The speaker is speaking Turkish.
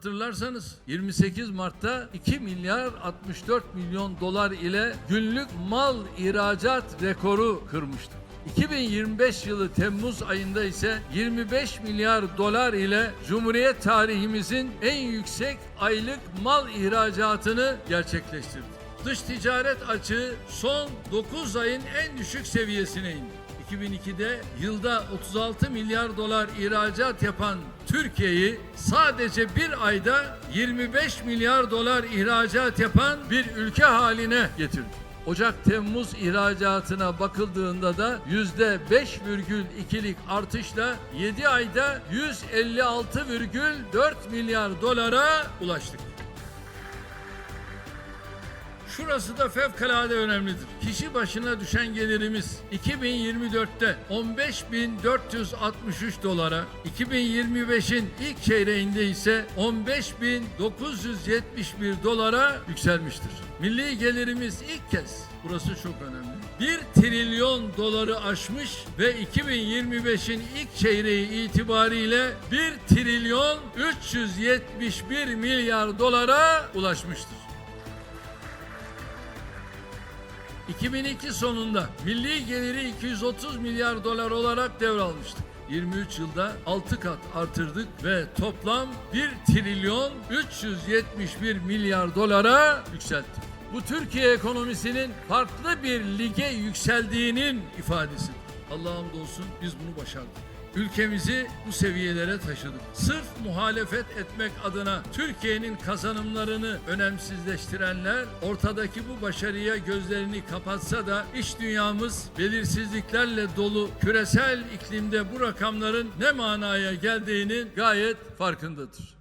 Hatırlarsanız 28 Mart'ta 2 milyar 64 milyon dolar ile günlük mal ihracat rekoru kırmıştık. 2025 yılı Temmuz ayında ise 25 milyar dolar ile Cumhuriyet tarihimizin en yüksek aylık mal ihracatını gerçekleştirdik. Dış ticaret açığı son 9 ayın en düşük seviyesine indi. 2002'de yılda 36 milyar dolar ihracat yapan Türkiye'yi sadece bir ayda 25 milyar dolar ihracat yapan bir ülke haline getirdi. Ocak-Temmuz ihracatına bakıldığında da yüzde 5,2'lik artışla 7 ayda 156,4 milyar dolara ulaştık. Şurası da fevkalade önemlidir. Kişi başına düşen gelirimiz 2024'te 15.463 dolara, 2025'in ilk çeyreğinde ise 15.971 dolara yükselmiştir. Milli gelirimiz ilk kez, burası çok önemli, 1 trilyon doları aşmış ve 2025'in ilk çeyreği itibariyle 1 trilyon 371 milyar dolara ulaşmıştır. 2002 sonunda milli geliri 230 milyar dolar olarak devralmıştık. 23 yılda 6 kat artırdık ve toplam 1 trilyon 371 milyar dolara yükselttik. Bu Türkiye ekonomisinin farklı bir lige yükseldiğinin ifadesidir. Allah'a hamdolsun biz bunu başardık. Ülkemizi bu seviyelere taşıdık. Sırf muhalefet etmek adına Türkiye'nin kazanımlarını önemsizleştirenler ortadaki bu başarıya gözlerini kapatsa da iç dünyamız belirsizliklerle dolu küresel iklimde bu rakamların ne manaya geldiğinin gayet farkındadır.